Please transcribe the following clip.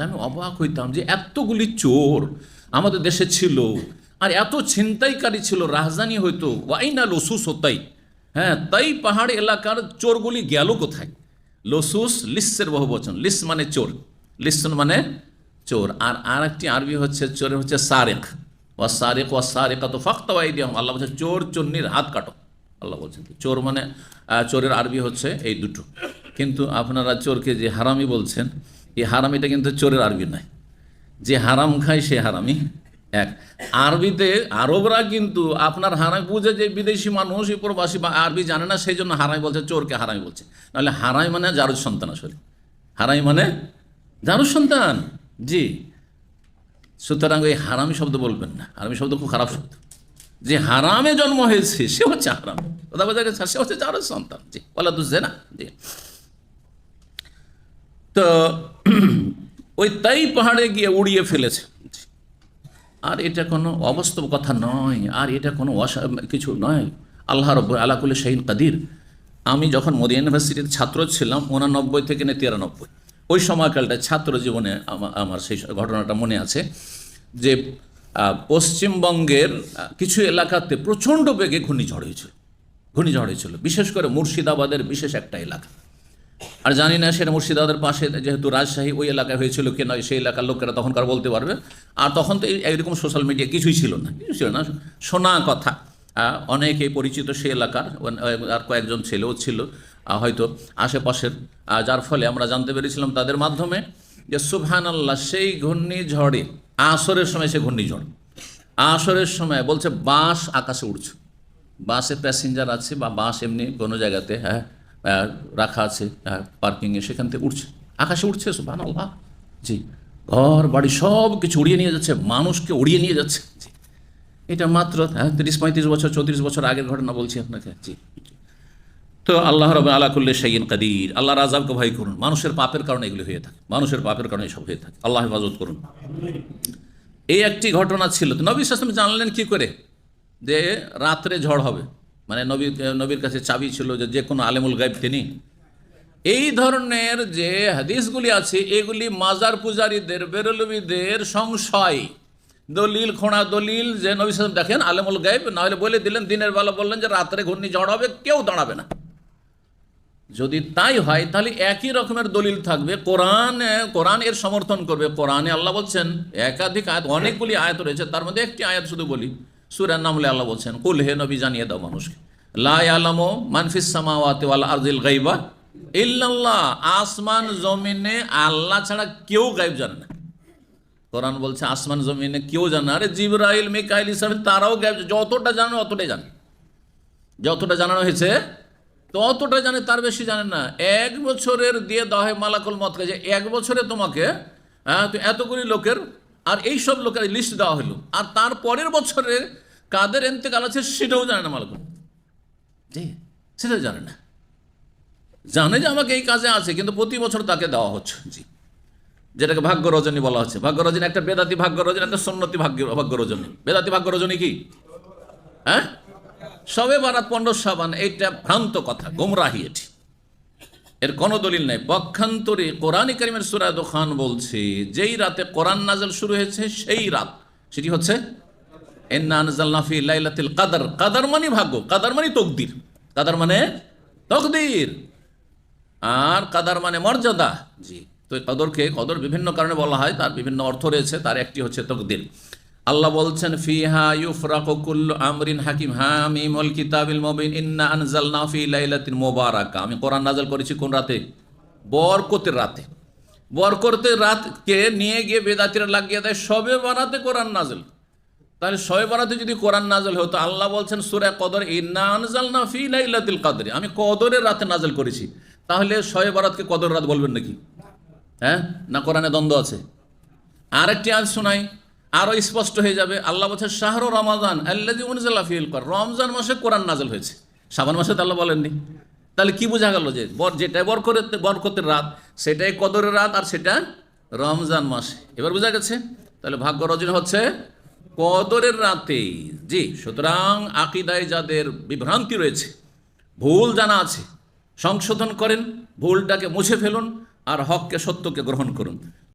আমি অবাক হইতাম যে এতগুলি চোর আমাদের দেশে ছিল, আর এত ছিনতাইকারী ছিল, রাজধানী হইতো, ওয়াইনা লসুস হতাই। হ্যাঁ তাই পাহাড় এলাকার চোরগুলি গেল কোথায়? লসুস লিসের বহু বচন লিস মানে চোর লিসন মানে চোর। আর আর একটি আরবি হচ্ছে, চোরের হচ্ছে সারেক। ওয়া সারেক, ওয়া সারেকা তো ফাক্তাওয়াই দিয়ে আল্লাহ বলছে, চোর চন্নির হাত কাটো। আল্লাহ বলছেন, চোর মানে চোরের আরবি হচ্ছে এই দুটো। কিন্তু আপনারা চোরকে যে হারামি বলছেন এই হারামিটা কিন্তু চোরের আরবি নয়। যে হারাম খায় সে হারামি এক, আরবিতে আরবরা কিন্তু আপনার হারামি বুঝে যে বিদেশি মানুষ প্রবাসী বা আরবি জানে না, সেই জন্য হারাই বলছে, চোরকে হারামি বলছে। নাহলে হারাই মানে জারুর সন্তান আসলে। হারাই মানে জারুর সন্তান। জি। সুতরাং এই হারামি শব্দ বলবেন না। হারামি শব্দ খুব খারাপ শব্দ। যে হারামে জন্ম হয়েছে, সে হচ্ছে হারাম। কথা বোঝা গেছে? সে হচ্ছে জারুর সন্তান। জি। বলা দুসে না জি। তো ওই তাই পাহাড়ে গিয়ে উড়িয়ে ফেলেছে। আর এটা কোনো অবাস্তব কথা নয়, আর এটা কোনো কিছু নয়। আল্লাহ রব্ব আলাকুল্লি শাহিন কাদির। আমি যখন মোদি ইউনিভার্সিটির ছাত্র ছিলাম, উনানব্বই থেকে নিয়ে তিরানব্বই। ওই সময়কালটা ছাত্র জীবনে আমা- আমার সেই ঘটনাটা মনে আছে যে পশ্চিমবঙ্গের কিছু এলাকাতে প্রচণ্ড বেগে ঘূর্ণিঝড় হয়েছিল। ঘূর্ণিঝড় হয়েছিল। বিশেষ করে মুর্শিদাবাদের বিশেষ একটা এলাকা। আর জানি না সেটা মুর্শিদাবাদের পাশে যেহেতু রাজশাহী ওই এলাকায় হয়েছিল কি নয় সেই এলাকার লোকেরা তখনকার বলতে পারবে? আর তখন তো এইরকম সোশ্যাল মিডিয়া কিছুই ছিল না কিছু ছিল না। শোনা কথা। আহ, অনেকেই পরিচিত সেই এলাকার আর কয়েকজন ছেলেও ছিল হয়তো আশেপাশের। যার ফলে আমরা জানতে পেরেছিলাম তাদের মাধ্যমে যে সুবহান আল্লাহ সেই ঘূর্ণিঝড়ে আসরের সময় সে ঘূর্ণিঝড়। আসরের সময় বলছে বাস আকাশে উড়ছে। বাসে প্যাসেঞ্জার আছে বা বাস এমনি কোনো জায়গাতে হ্যাঁ রাখা আছে পার্কিংয়ে সেখান থেকে উঠছে। আকাশে উঠছে সুবাহ আল্লাহ জি, ঘর, বাড়ি সব কিছু উড়িয়ে নিয়ে যাচ্ছে, মানুষকে উড়িয়ে নিয়ে যাচ্ছে। জি, এটা মাত্র হ্যাঁ তিরিশ, পঁয়ত্রিশ বছর, চৌত্রিশ বছর আগের ঘটনা বলছি আপনাকে। জি, তো আল্লাহ রব আলা কুল্লে শাইন কাদির। আল্লাহ রাজাবকে ভয় করুন। মানুষের পাপের কারণে এগুলি হয়ে থাকে। মানুষের পাপের কারণে এসব হয়ে থাকে। আল্লাহ হেফাজত করুন। এই একটি ঘটনা ছিল। তো নবী সাসলাম জানলেন কি করে? যে রাত্রে ঝড় হবে। মানে নবী, নবীর কাছে চাবি ছিল যে যে কোনো আলেমুল গাইব তিনি। এই ধরনের যে হাদিসগুলি আছে, এগুলি মাজার পূজারীদের, বেরলবিদের সংশয়। দলিল, খোঁড়া দলিল যে নবী সালাম দেখেন, আলেমুল গাইব নাহলে বলে দিলেন, দিনের বেলা বললেন যে রাত্রে ঘূর্ণি ঝড় হবে, কেউ দাঁড়াবে না। যদি তাই হয়, তাহলে একই রকমের দলিল থাকবে। কোরআন কোরআন এর সমর্থন করবে। কোরআনে আল্লাহ বলছেন, একাধিক আয়াত, অনেকগুলি আয়াত রয়েছে, তার মধ্যে একটি আয়াত শুধু বলি। সুরের নামলে আল্লাহ বলছেন কুল হে নবী জানিয়ে দাও মানুষকে লা আলামো মানফিস সামাওয়াতি ওয়াল আরজিল গাইবা ইল্লাল্লাহ আসমান জমিনে আল্লাহ ছাড়া কেউ গাইব জানে না। কোরআন বলছে আসমান জমিনে কেউ জানে আরে জিবরাইল মিকাইল ইসলাম তারাও গাইব যতটা জানে অতটাই জানে। যতটা জানানো হয়েছে ততটা জানে তার বেশি জানে না। এক বছরের দিয়ে দেওয়া হয় মালাকুল মতকে যে এক বছরে তোমাকে হ্যাঁ, তো এতগুলি লোকের আর এই সব লোকের লিস্ট দেওয়া হলো। আর তার পরের বছরে কাদের এন্তেকাল আছে সেটাও জানে না মালাকুল জি, সেটাও জানে না। জানে যে আমাকে এই কাজে আছে, কিন্তু প্রতি বছর তাকে দেওয়া হচ্ছে। জি, যেটাকে ভাগ্য রজনী বলা হচ্ছে। ভাগ্য রজনী একটা বেদাতি ভাগ্য রজনী একটা সন্নতি ভাগ্য ভাগ্য রজনী বেদাতি ভাগ্য রজনী কি? হ্যাঁ? সবে বারাত পনেরো সাবান, এইটা ভ্রান্ত কথা, গোমরাহি এটি। এর কোনো দলিল নাই। পক্ষান্তরে কোরআন করিমের সুরা দোকান বলছে, যেই রাতে কোরআন নাজল শুরু হয়েছে, সেই রাত। সেটি হচ্ছে এন্না নাফি লাইলাতিল কাদার। কাদার মানে ভাগ্য, কাদার মানে তকদির। কাদার মানে তকদির। আর কাদার মানে মর্যাদা। জি, তো কদরকে, কদর বিভিন্ন কারণে বলা হয়, তার বিভিন্ন অর্থ রয়েছে, তার একটি হচ্ছে তকদির। আল্লাহ বলছেন, ফিহা ইউফরাকু কুল্লু আমরিন হাকিম। হামিম আল কিতাবিল মুবিন, ইন্না আনজালনা ফি লাইলাতিন মুবারাকা। আমি কোরআন নাযিল করেছি কোন রাতে? বরকতের রাতে। বরকতের রাতকে নিয়ে গিয়ে বেদাতিরা লাগিয়ে দেয়, সবে বারাতে কোরআন নাজল তাহলে শয়ে বারাতে যদি কোরআন নাজল হতো আল্লাহ বলছেন, সূরা কদর ফি লাইলাতিল কদর। আমি কদরের রাতে নাজল করেছি। তাহলে শবে বারাতকে কদর রাত বলবেন নাকি? হ্যাঁ? না কোরআনে দ্বন্দ্ব আছে? আরেকটি আজ শোনাই আরও স্পষ্ট হয়ে যাবে। আল্লাহ বলছে শাহরু রমাজান ফিল কর রমজান মাসে কোরআন নাজল হয়েছে। সাবান মাসে তো আল্লাহ বলেননি। তাহলে কি বোঝা গেল যে, বর যেটাই বরকরের বরকতের রাত, সেটাই কদরের রাত আর সেটা রমজান মাসে। এবার বোঝা গেছে? তাহলে ভাগ্য রজনী হচ্ছে কদরের রাতে, জি, সুতরাং আকিদায় যাদের বিভ্রান্তি রয়েছে, ভুল জানা আছে, সংশোধন করেন, ভুলটাকে মুছে ফেলুন, আর হককে সত্যকে গ্রহণ করুন।